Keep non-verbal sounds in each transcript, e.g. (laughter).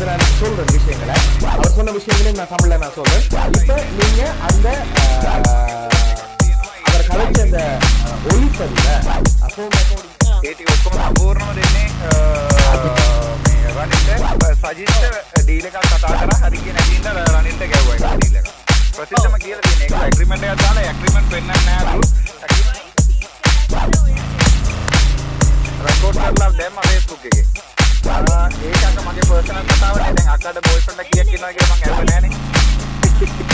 அதை நான் சொல்றேன் விஷயங்களை அவர் சொன்ன விஷயங்களையும் நான் தமிழ்ல நான் சொல்றேன் இப்ப நீங்க அந்த அஹ், அவர் கலைச்ச அந்த அஹ், ஒளிப்பதிவை அப்போ ඒ ටික ඔක්කොම සම්පූර්ණම දෙන්නේ මේ රනිල්ට සජිත්ට ඩීල් එකක් කතා කරා හරි කියන ඇදින්ද රනිල්ට ගැව්වා ඒක ඩීල් එක. ප්‍රසිද්ධම කියලා තියෙන ඒක ඇග්‍රීමන්ට් එකක් දාලා ඇග්‍රීමන්ට් පෙන්නන්නේ නෑලු. රෙකෝඩ් කරලා දැම්ම Facebook එකේ. ආ ඒක අක මගේ පර්සනල් කතාවනේ දැන් අක්කට බොයිෆ්‍රෙන්ඩ් කීයක් ඉන්නවා කියලා මං ඇහුවේ නෑනේ.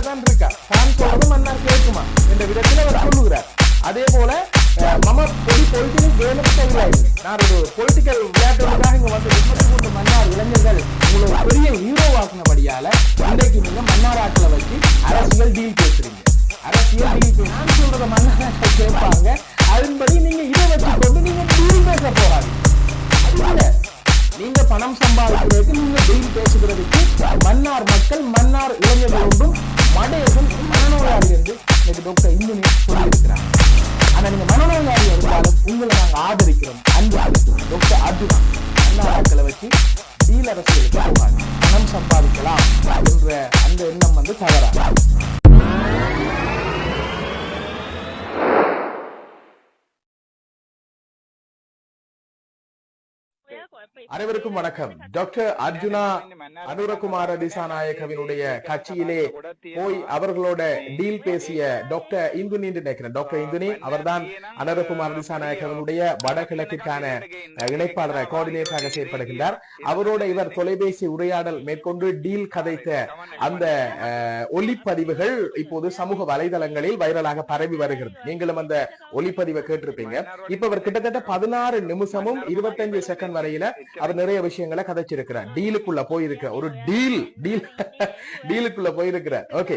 தான் இருக்கா தான் சொல்றது மன்னார் கேட்குமா என்ற விதத்தில் அவர் சொல்லுகிறார் அதே போல அஹ், மம பொடி பொலிட்டிக்கல் கேமுக்கு சொல்லலாம் நான் ஒரு பொலிட்டிக்கல் விளையாட்டுக்காக இங்க வந்து இருந்தாலும் உங்களை நாங்க ஆதரிக்கிறோம் அன்பு அளிக்கிறோம். டாக்டர் அர்ஜுனா அண்ணாக்களை வச்சு டீல் அரசியலுக்கு பணம் சம்பாதிக்கலாம் என்ற அந்த எண்ணம் வந்து தவறாக அனைவருக்கும் வணக்கம். டாக்டர் அர்ஜுனா அனுரகுமார திசாநாயகவினுடைய கட்சியிலே போய் அவர்களோட டீல் பேசிய டாக்டர் இந்துனி என்று நினைக்கிறேன். டாக்டர் இந்துனி அவர்தான் அனுரகுமார திசாநாயகவனுடைய வடகிழக்கிற்கான அஹ், இணைப்பாளர் கோஆர்டினேட்டராக செயற்படுகின்றார். அவரோட இவர் தொலைபேசி உரையாடல் மேற்கொண்டு டீல் கதைத்த அந்த ஒலிப்பதிவுகள் இப்போது சமூக வலைதளங்களில் வைரலாக பரவி வருகிறது. நீங்களும் அந்த ஒலிப்பதிவை கேட்டிருப்பீங்க. இப்ப அவர் கிட்டத்தட்ட பதினாறு நிமிஷமும் இருபத்தஞ்சு செகண்ட் வரை வரையில அவர் நிறைய விஷயங்களை கதைச்சிருக்கிறார். டீலுக்குள்ள போயிருக்க ஒரு டீல் டீல் (laughs) டீலுக்குள்ள போயிருக்கிறார். ஓகே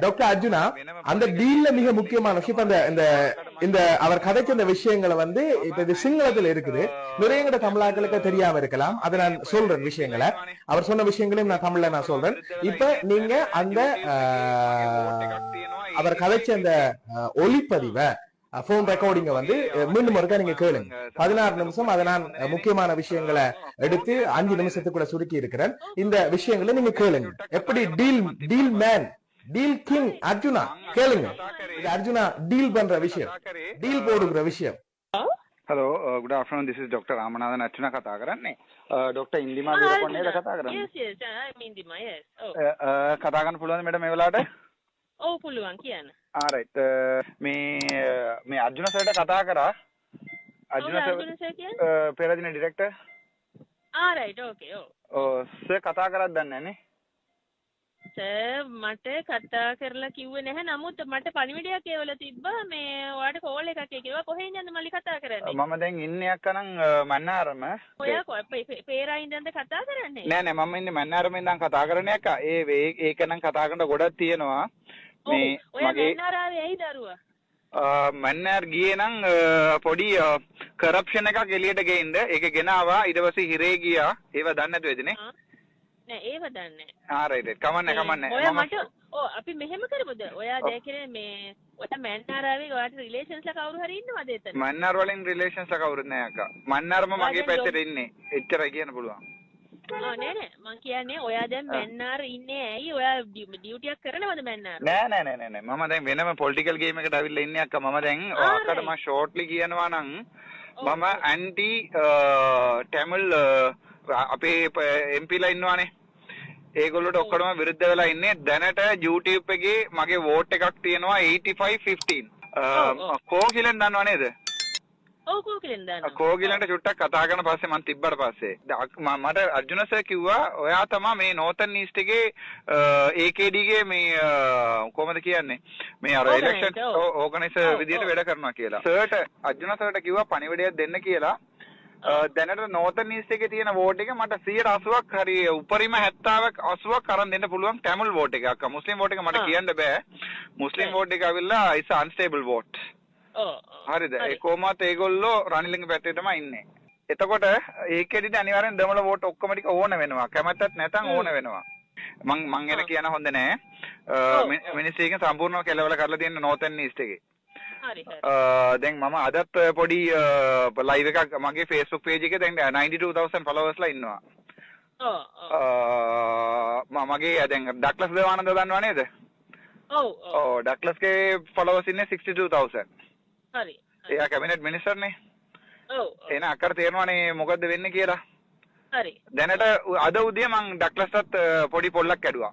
டாக்டர் அர்ஜுனா அந்த டீல்ல மிக முக்கியமான விஷயம் இப்ப இந்த அவர் கதைச்ச இந்த விஷயங்களை வந்து இப்ப இது சிங்களத்துல இருக்குது. நிறைய எங்கட தமிழாக்களுக்கு தெரியாம இருக்கலாம். அதை நான் சொல்றேன் விஷயங்களை. அவர் சொன்ன விஷயங்களையும் நான் தமிழ்ல நான் சொல்றேன். இப்ப நீங்க அந்த அவர் கதைச்ச அந்த அஹ், ஃபோன் ரெக்கார்டிங்க வந்து மீண்டும் ஒருக்கா நீங்க கேளுங்க. பதினாறு நிமிஷம் அதை நான் முக்கியமான விஷயங்களை எடுத்து அஞ்சு நிமிஷத்துக்குள்ள சுருக்கி இருக்கிறேன். இந்த விஷயங்களை நீங்க கேளுங்க. எப்படி deal deal man deal king Arjuna? கேளுங்க. அர்ஜுனா டீல் பண்ற விஷயம். டீல் போடுகிற விஷயம். Hello good afternoon this is doctor Ramanathan Arjuna కథ ఆగరాన్ని డాక్టర్ ఇందిమా వీరకొండ కథ ఆగరాన్ని కథ ఆగని పులవని ඔව් පුළුවන්. කියන්න. ආරයිට් මේ අ, මේ අර්ජුන සර්ට කතා කරා. අර්ජුන සර් අ, පෙරදින ඩිරෙක්ටර් ආ රයිට් ඕකේ ඔව්. ඔව් සර් කතා කරත් දන්නේ නැනේ. මට කතා කරලා කිව්වේ නැහැ. නමුත් මට පණිවිඩයක් කියවලා තිබ්බා. මේ ඔයාලට කෝල් එකක් කිව්වා කොහෙන් යන්න මල්ලි කතා කරන්නේ? මම දැන් ඉන්නේ අක්කනම් මන්නාරම. ඔයා පේරා ඉඳන්ද කතා කරන්නේ? නෑ නෑ මම ඉන්නේ මන්නාරම ඉඳන් කතා කරන්නේ අක්කා. ඒ වේ- ඒක නම් කතා කරන්න ගොඩක් තියෙනවා. මේ මගේ ඇයි දරුවා? මන්නර් ගියේ නම් පොඩි කරප්ෂන් එකක් එළියට ගේන්න. ඒක ගෙනාවා ඊට පස්සේ හිරේ ගියා. ඒව දන්නේ නැතුව ඇදිනේ ආ? නෑ ඒව දන්නේ ආ රයිට් කමන්නේ කමන්නේ. ඔයා මට ඔව් අපි මෙහෙම කරමුද? ඔයා දැකේ මේ ඔයා මන්නාරාවේ ඔයාට රිලේෂන්ස්ලා කවුරු හරි ඉන්නවද එතන? මන්නර් වලින් රිලේෂන්ස් කවුරුත් නැහැ අක්කා. මන්නර්ම මගේ පැත්තට ඉන්නේ. එච්චරයි කියන්න පුළුවන් නෑ නෑ. මං කියන්නේ ඔයා දැන් මන්නාර ඉන්නේ ඇයි? ඔයා ඩියුටියක් කරනවද මන්නාර? නෑ නෑ නෑ නෑ මම දැන් වෙනම පොලිටිකල් ගේම් එකට අවිල්ලා ඉන්නේ අක්කා. මම දැන් right. මම ෂෝට්ලි කියනවා නම් මම. ඇන්ටි ටැමල් අපේ එම්පිලා ඉන්නවානේ. ඒගොල්ලොට ඔක්කොටම විරුද්ධ වෙලා ඉන්නේ. දැනට YouTube එකේ මගේ වෝට් එකක් තියෙනවා 85 ඔව්, 15 කෝකිලෙන් දන්නව නේද ඔව් කෝකිලෙන් දානවා කෝගිලන්ට චුට්ටක් කතා කරන පස්සේ මම තිබ්බට පස්සේ මට අර්ජුන සර් කිව්වා ඔයා තමයි මේ නෝතන් ඊස්ට් එකේ AKD ගේ මේ කොහමද කියන්නේ මේ අර ඉලෙක්ෂන්. ඕගනයිසර් විදියට. වැඩ කරනවා කියලා සර්ට අර්ජුන සර්ට කිව්වා පණිවිඩයක් දෙන්න කියලා දැනට නෝතන් ඊස්ට් එකේ තියෙන වෝට් එක මට 180ක් හරි උපරිම 70ක් 80ක් අරන් දෙන්න පුළුවන් ටැමිල් වෝට් එකක් මුස්ලිම් වෝට් එක මට. කියන්න බෑ මුස්ලිම්. වෝට් එක ඇවිල්ලා is unstable vote. හරිද ඒ කොහොමත් ඒගොල්ලෝ රනිලින්ගේ පැත්තේ තමයි ඉන්නේ. එතකොට ඒකෙදිට අනිවාර්යෙන් දමල වෝට් ඔක්කොම ටික ඕන වෙනවා. කැමැත්තත් නැතන්. ඕන වෙනවා. මං මං ආ. කියන හොඳ නෑ. මිනිස්සු එක සම්පූර්ණව කෙලවල කරලා තියෙන නෝතන් ඊස්ට් එකේ. දැන් මම අදත් පොඩි ලයිව එකක් මගේ ෆේස්බුක් පේජ් එකේ දැන් 92000 followers ලා ඉන්නවා ඔව් මගේ දැන් ඩක්ලස් දේවානන්ද දන්නවා නේද ඔව් ඔව් ඩක්ලස්ගේ followers ඉන්නේ 62000 හරි එයා කැබිනට් මිනිස්ටර්නේ ඔව් එහෙනම් අක්කට තේරෙනවනේ මොකද්ද වෙන්නේ කියලා. හරි. දැනට අද උදේ මං ඩක්ලස්ටත් පොඩි පොල්ලක් ඇඩුවා.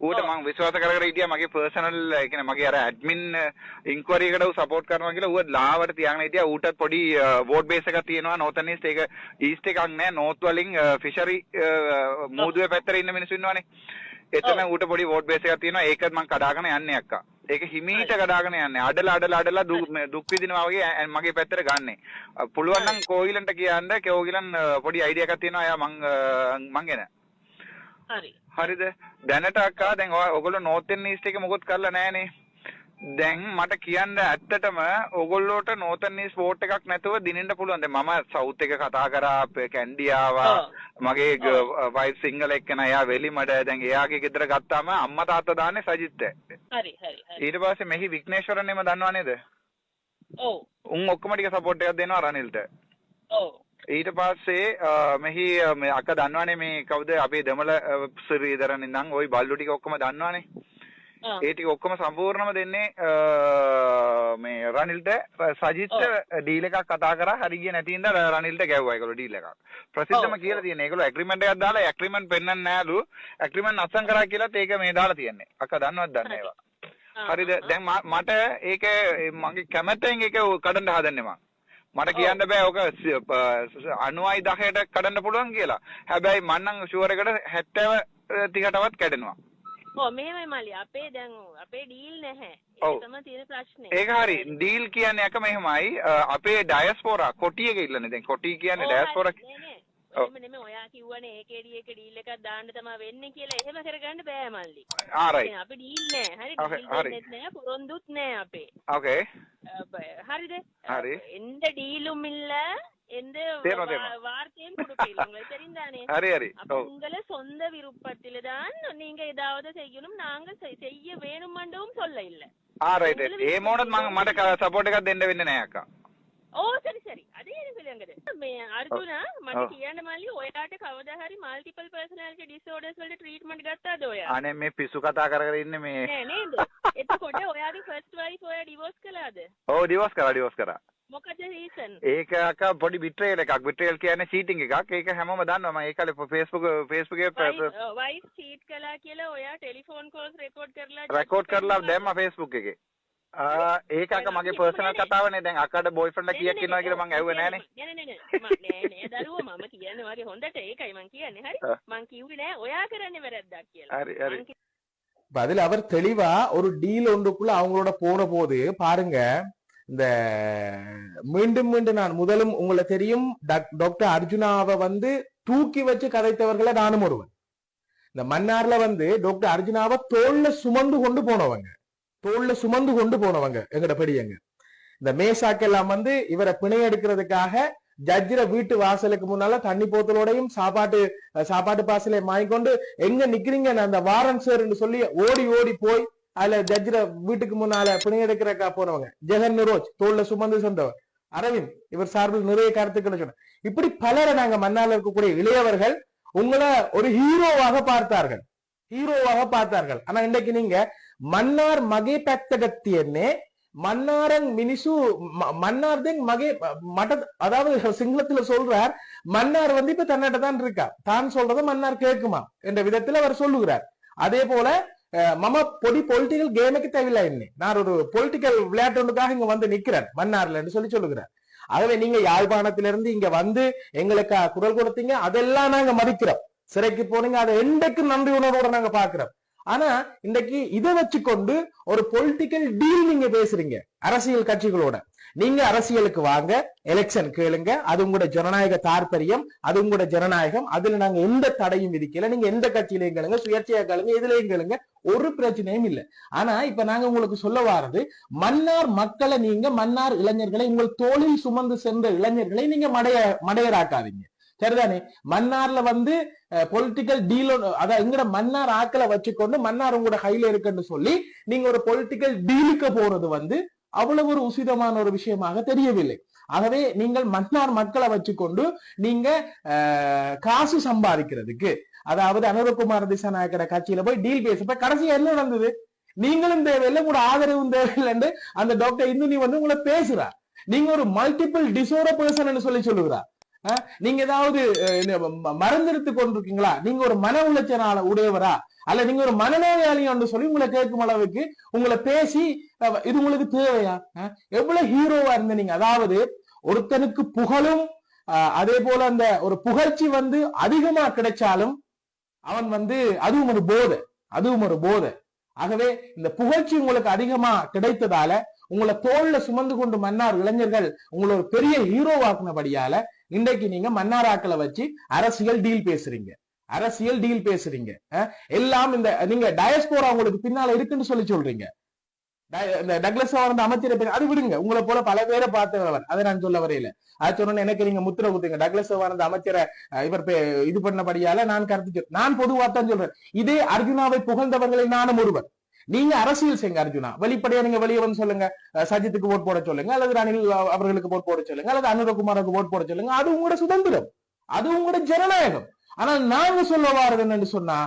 ඌට. මං විශ්වාස කර කර හිටියා මගේ පර්සනල් ඒ කියන්නේ මගේ අර ඇඩ්මින් ඉන්ක්වයරි එකට ඌ සපෝට් කරනවා කියලා ඌ ලාවට තියාගෙන හිටියා. ඌටත් පොඩි වෝට් බේස් එකක් තියෙනවා. නෝතන් ඊස්ට් ඒක ඊස්ට් එකක් නෑ. නෝත් වලින් ෆිෂරි මූදුවේ පැත්තට ඉන්න මිනිස්සු ඉන්නවනේ. එතන. ඌට පොඩි වෝට් බේස් එකක් තියෙනවා. ඒකත් මං කඩාගෙන යන්නේ අක්කා ඒක හිමීට කඩාගෙන යන්නේ. අඩලා අඩලා අඩලා දුක් විඳිනවා වගේ මගේ පැත්තට ගන්නෙ. පුළුවන් නම් කෝගිලන්ට කියන්න. කෝගිලන් පොඩි අයිඩියා එකක් තියෙනවා. එයා මං මං එන හරි. හරිද? දැනට අක්කා දැන් ඔය ඔයගොල්ලෝ නෝතන් ඊස්ට් එක මොකොත් කරලා නැහනේ දැන් මට කියන්න ඇත්තටම ඔයගොල්ලෝට නෝතන් වෝට් එකක් නැතුව දිනෙන්න පුළුවන්. දැන් මම සවුත් එක කතා කරා කැන්ඩි ආවා. මගේ වයිෆ් සිංගල් එක්කන එයා වෙලිමඩ දැන් එයාගේ ගෙදර ගත්තාම අම්මා තාත්තා දාන්නේ සජිත් හරි හරි හරි. ඊට පස්සේ මෙහි විග්නේශ්වරන්ෙම දන්නවා නේද? ඔව්. උන් ඔක්කොම ටික සපෝට් එකක් දෙනවා රනිල්ට. ඔව්. ඊට පස්සේ අ, මෙහි අ, මේ අක්ක දන්නවනේ මේ කවුද? අපේ දෙමළ ශ්‍රීදරන් ඉඳන් ওই බල්ලු ටික ඔක්කොම දන්නවනේ ඒ ටික ඔක්කොම සම්පූර්ණම දෙන්නේ මේ රනිල්ට සජිත් ඩීල් එකක් කතා කරා හරි ගියේ නැති ඉඳලා රනිල්ට ගැව්වා ඒගොල්ලෝ ඩීල් එකක්. ප්‍රසිද්ධම කියලා. තියෙන ඒගොල්ලෝ ඇග්‍රීමන්ට් එකක් දාලා ඇග්‍රීමන්ට් පෙන්නන්නේ නෑලු ඇග්‍රීමන්ට් අත්සන් කරා කියලාත් ඒක මේ දාලා තියෙන්නේ. අක්ක දන්නවද දන්නේ ඒවා? හරිද. දැන් මට ඒක මගේ කැමැත්තෙන් ඒක කඩන්න හදන්නේ මං. මට කියන්න බෑ ඔක 90යි 10ට කඩන්න පුළුවන් කියලා. හැබැයි මං නම් ෂුවර් එකට 70 30ටවත් කැඩෙනවා ඔව් මෙහෙමයි මල්ලි අපේ දැන් අපේ ඩීල් නැහැ ඔව්. ඒක තමයි තියෙන ප්‍රශ්නේ ඒක හරි ඩීල් කියන්නේ එක මෙහෙමයි අ, අපේ ඩයස්පෝරා කොටි එක ඉල්ලන්නේ දැන් කොටි කියන්නේ ඔව්, හරි. ඩයස්පෝරා නෑ, නෑ. ඔව්. එහෙම නෙමෙයි ඔයා කිව්වනේ ඒකේඩි එක ඩීල් එකක් දාන්න තමයි වෙන්නේ කියලා එහෙම කරගන්න බෑ මල්ලි ආ රයිට් දැන් අපි ඩීල් නෑ හරි Okay, ඩීල් හරි. දෙන්නෙත් නෑ පොරොන්දුත් නෑ අපේ ඕකේ அப்ப, ஹரிது ஹரி. அப்ப, எந்த டீலும் இல்ல எந்த தேர்மா, வா- தேர்மா. வார்த்தையும் கொடுக்கல உங்களுக்கு தெரிந்தானே හරි හරි அப்ப ඔව් உங்களை சொந்த விருப்பத்தில தான் நீங்க ஏதாவது செய்யணும் நாங்க செய்- செய்ய வேணுமென்றும் சொல்ல இல்ல ආ රයිට් ඒ මොනත් මම මට සපෝට් එකක් දෙන්න වෙන්නේ නැහැ අක්කා ඕ සරි සරි අදේ පිළිගන්නද මේ අර්ජුන මට ඔව්. කියන්න මල්ලි ඔයාට කවදා හරි මල්ටිපල් පර්සනැලිටි ඩිසෝඩර්ස් වලට ට්‍රීට්මන්ට් ගත්තාද ඔයා අනේ මේ පිස්සු කතා කර කර ඉන්නේ මේ නෑ නේද එතකොට ඔයාගේ ෆස්ට් වයිෆ් ඔයා ඩිවෝස් කළාද ඔව් ඩිවෝස් කරා ඩිවෝස් කරා මොකද රීසන් ඒක අක පොඩි බිට්‍රේල් එකක් බිට්‍රේල් කියන්නේ චීටිං එකක් ඒක හැමෝම දන්නවා මම ඒකලේ Facebook Facebook එකේ වයිෆ් චීට් කළා කියලා ඔයා ටෙලිෆෝන් කෝල්ස් රෙකෝඩ් කරලා රෙකෝඩ් කරලා දැම්මා Facebook එකේ ආ ඒක අක මගේ පර්සනල් කතාවනේ දැන් අකට බොයිෆ්‍රෙන්ඩ්ලා කීයක් ඉන්නවා කියලා මං ඇහුවේ නෑනේ නෑ නෑ නෑ නෑ නෑ දරුවෝ මම කියන්නේ වගේ හොඳට ඒකයි මං කියන්නේ හරි ආ. මං කිව්වේ නෑ ඔයා කරන්නේ වැරද්දක් කියලා හරි හරි මං இப்ப அதுல அவர் தெளிவா ஒரு டீல் ஒன்றுக்குள்ள அவங்களோட போன போது பாருங்க இந்த மீண்டும் மீண்டும் நான் முதலும் உங்களை தெரியும். டாக்டர் அர்ஜுனாவை வந்து தூக்கி வச்சு கதைத்தவர்களை நானும் ஒருவன். இந்த மன்னார்ல வந்து டாக்டர் அர்ஜுனாவை தோல்ல சுமந்து கொண்டு போனவங்க. தோல்ல சுமந்து கொண்டு போனவங்க எங்கட பெரியங்க இந்த மேசாக்கெல்லாம் வந்து இவரை பிணை எடுக்கிறதுக்காக ஜட்ஜிர வீட்டு வாசலுக்கு முன்னால தண்ணி போத்தலோடையும் சாப்பாட்டு சாப்பாட்டு பாசலையும் வாங்கிக்கொண்டு எங்க நிக்கிறீங்க? அந்த வாரன் சார் சொல்லி ஓடி ஓடி போய் அதுல ஜட்ஜில வீட்டுக்கு முன்னால பிணை எடுக்கிறக்கா போறவங்க ஜெகன் நிரோஜ் தோல்ல சுமந்து சென்றவர். அரவிந்த் இவர் சார்பில் நிறைய கருத்துக்களை சொன்ன இப்படி பலரை நாங்க மன்னால இருக்கக்கூடிய இளையவர்கள் உங்களை ஒரு ஹீரோவாக பார்த்தார்கள். ஹீரோவாக பார்த்தார்கள். ஆனா இன்றைக்கு நீங்க மன்னார் மகை பத்தகத்தியன்னே மன்னாரங் மினிசு மன்னார் தென் மகே மட அதாவது சிங்களத்துல சொல்றார் மன்னார் வந்து இப்ப தன்னிட்ட தான் இருக்கா. தான் சொல்றதை மன்னார் கேட்குமா? என்ற விதத்துல அவர் சொல்லுகிறார். அதே போல மம பொடி பொலிட்டிக்கல் கேமுக்கு தேவையில்லை என்ன நான் ஒரு பொலிட்டிக்கல் விளையாட்டு ஒன்றுக்காக இங்க வந்து நிக்கிறேன். மன்னார்லன்னு சொல்லி சொல்லுகிறார். ஆகவே நீங்க யாழ்ப்பாணத்திலிருந்து இங்க வந்து எங்களுக்கு குரல் கொடுத்தீங்க. அதெல்லாம் நாங்க மதிக்கிறோம். சிறைக்கு போனீங்க. அதை எண்டைக்கு நன்றி உணர்வோட நாங்க பாக்குறோம் ஆனா இன்னைக்கு இதை வச்சுக்கொண்டு ஒரு பொலிட்டிக்கல் டீல் நீங்க பேசுறீங்க. அரசியல் கட்சிகளோட. நீங்க அரசியலுக்கு வாங்க எலெக்ஷன் கேளுங்க அது உங்களோட ஜனநாயக தாற்பயம் அது உங்களோட ஜனநாயகம் அதுல நாங்க எந்த தடையும் விதிக்கல. நீங்க எந்த கட்சியிலையும் கேளுங்க சுயேட்சையா கேளுங்க இதுலயும் கேளுங்க ஒரு பிரச்சனையும் இல்ல. ஆனா இப்ப நாங்க உங்களுக்கு சொல்ல வாரது மன்னார் மக்களை நீங்க மன்னார் இளைஞர்களை உங்கள் தோளில் சுமந்து சென்ற இளைஞர்களை நீங்க மடைய மடையராக்காதீங்க. சரிதானே? மன்னார்ல வந்து பொலிட்டிக்கல் டீல் அதான் எங்கட மன்னார் ஆக்களை வச்சுக்கொண்டு மன்னார் உங்களோட கையில இருக்குன்னு சொல்லி நீங்க ஒரு பொலிட்டிக்கல் டீலுக்கு போறது வந்து அவ்வளவு ஒரு உசிதமான ஒரு விஷயமாக தெரியவில்லை. ஆகவே நீங்கள் மன்னார் மக்களை வச்சுக்கொண்டு நீங்க காசு சம்பாதிக்கிறதுக்கு அதாவது அனுரகுமார் திசாநாயக்கட கட்சியில போய் டீல் பேசப்ப கடைசியா என்ன நடந்தது? நீங்களும் தேவையில்லை உங்களோட ஆதரவும் தேவையில்லைன்னு அந்த டாக்டர் இந்துனி வந்து உங்களை பேசுறா நீங்க ஒரு மல்டிபிள் டிசோர்டர் பர்சன் சொல்லி சொல்லுகிறா நீங்க ஏதாவது அஹ், கொண்டிருக்கீங்களா? நீங்க ஒரு மன உளைச்சனால உடையவரா? அல்ல நீங்க ஒரு மனநோயாளி என்று சொல்லி உங்களை கேட்கும் அளவுக்கு உங்களை பேசி இது உங்களுக்கு தேவையா? எவ்வளவு ஹீரோவா இருந்த நீங்க? அதாவது ஒருத்தனுக்கு புகழும் அதே போல அந்த ஒரு புகழ்ச்சி வந்து அதிகமா கிடைச்சாலும் அவன் வந்து அதுவும் ஒரு போதை அதுவும் ஒரு போதை. ஆகவே இந்த புகழ்ச்சி உங்களுக்கு அதிகமா கிடைத்ததால உங்களை தோல்ல சுமந்து கொண்டு மன்னார் இளைஞர்கள் உங்களை ஒரு பெரிய ஹீரோவாக்குனபடியால இன்றைக்கு நீங்க மன்னாராக்களை வச்சு அரசியல் டீல் பேசுறீங்க. அரசியல் டீல் பேசுறீங்க. எல்லாம் இந்த நீங்க டயஸ்போரா உங்களுக்கு பின்னால இருக்குன்னு சொல்லி சொல்றீங்க. இந்த டக்லஸ் வந்து அமைச்சரை பேர் அது விடுங்க. உங்களை போல பல பேரை பார்த்தவர் அதை நான் சொல்ல வரையில. அது சொன்ன எனக்கு நீங்க முத்திர குத்துங்க. டக்லஸ் வந்து அமைச்சரை இவர் பே- இது பண்ணபடியால நான் கருத்து நான் பொதுவாக தான் சொல்றேன். இதே அர்ஜுனாவை புகழ்ந்தவர்களை நானும் ஒருவர். நீங்க அரசியல் செய்யுங்க அர்ஜுனா. வெளிப்படையா நீங்க வெளியே வந்து சொல்லுங்க. சஜித்துக்கு ஓட் போட சொல்லுங்க அல்லது ரணில் அவர்களுக்கு ஓட் போட சொல்லுங்க அல்லது அனுரகுமாருக்கு ஓட் போட சொல்லுங்க அது உங்களோட சுதந்திரம். அது உங்களோட ஜனநாயகம். ஆனா நாங்க சொல்ல வாரது என்னன்னு சொன்னா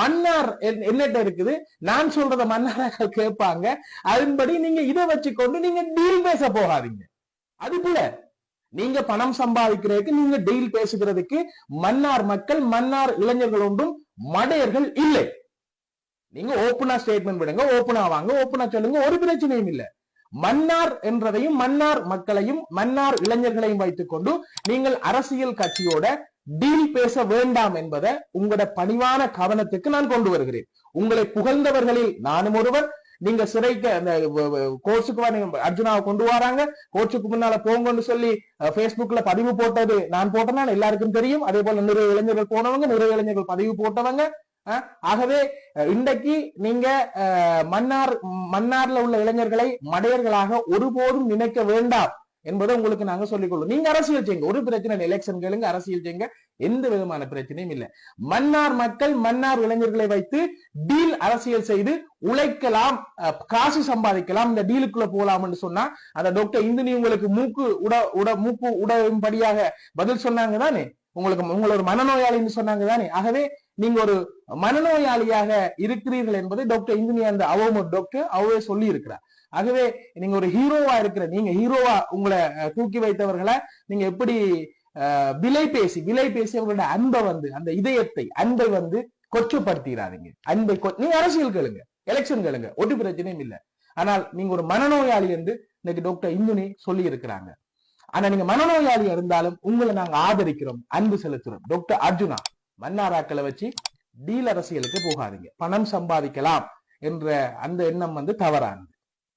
மன்னார் என்னட்ட இருக்குது. நான் சொல்றத மன்னார்கள் கேட்பாங்க. அதன்படி நீங்க இதை வச்சுக்கொண்டு நீங்க டீல் பேச போகாதீங்க. அது போல நீங்க பணம் சம்பாதிக்கிறதுக்கு நீங்க டீல் பேசுகிறதுக்கு மன்னார் மக்கள் மன்னார் இளைஞர்கள் ஒன்றும் மடையர்கள் இல்லை. நீங்க ஓப்பனா ஸ்டேட்மெண்ட் விடுங்க ஓப்பனா வாங்க ஓப்பனா சொல்லுங்க ஒரு பிரச்சனையும் இல்ல. மன்னார் என்றதையும் மன்னார் மக்களையும் மன்னார் இளைஞர்களையும் வைத்துக்கொண்டு நீங்கள் அரசியல் கட்சியோட டீல் பேச வேண்டாம் என்பதை உங்களோட பணிவான கவனத்துக்கு நான் கொண்டு வருகிறேன். உங்களை புகழ்ந்தவர்களில் நானும் ஒருவர். நீங்க சிறைக்கு அந்த கோர்ஸுக்கு அர்ஜுனாவை கொண்டு வராங்க. கோர்ஸுக்கு முன்னால போங்கன்னு சொல்லி பேஸ்புக்ல பதிவு போட்டது நான் போட்டேன்னா எல்லாருக்கும் தெரியும். அதே போல நிறைய இளைஞர்கள் போனவங்க நிறைய இளைஞர்கள் பதிவு போட்டவங்க. ஆகவே இன்றைக்கு நீங்க மன்னார் மன்னார்ல உள்ள இளைஞர்களை மடையர்களாக ஒருபோதும் நினைக்க வேண்டாம் என்பதை உங்களுக்கு நாங்க சொல்லிக்கொள்ளும் நீங்க அரசியல் செய்யுங்க. ஒரு பிரச்சனை இல்லை எலெக்ஷன் கேளுங்க அரசியல் செய்யுங்க. எந்த விதமான பிரச்சனையும் இல்லை. மன்னார் மக்கள் மன்னார் இளைஞர்களை வைத்து டீல் அரசியல் செய்து உழைக்கலாம் அஹ், காசு சம்பாதிக்கலாம். இந்த டீலுக்குள்ள போலாம்னு சொன்னா அந்த டாக்டர் இந்தினி உங்களுக்கு மூக்கு உட உட மூக்கு உடம்படியாக பதில் சொன்னாங்க தானே? உங்களுக்கு உங்களை ஒரு மனநோயாளின்னு சொன்னாங்க தானே? ஆகவே நீங்க ஒரு மனநோயாளியாக இருக்கிறீர்கள் என்பதை டாக்டர் இன்ஜினியர் அந்த அவம டாக்டர் அவவே சொல்லி இருக்கிறார் ஆகவே நீங்க ஒரு ஹீரோவா இருக்கிற நீங்க ஹீரோவா உங்களை தூக்கி வைத்தவர்களை நீங்க எப்படி விலை பேசி விலை பேசி அவங்களோட அன்பை வந்து அந்த இதயத்தை அன்பை வந்து கொச்சப்படுத்திடாதீங்க அன்பை கொ- நீங்க அரசியல் கேளுங்க எலெக்ஷன் கேளுங்க ஒட்டு பிரச்சனையும் இல்லை. ஆனால் நீங்க ஒரு மனநோயாளி என்று இன்னைக்கு டாக்டர் இந்துனி சொல்லி இருக்கிறாங்க ஆனா நீங்க மனநோயாளியா இருந்தாலும் உங்களை நாங்க ஆதரிக்கிறோம் அன்பு செலுத்துறோம். டாக்டர் அர்ஜுனா மன்னாராக்களை வச்சு டீல் அரசியலுக்கு போகாதீங்க. பணம் சம்பாதிக்கலாம் என்ற அந்த எண்ணம் வந்து தவறானது.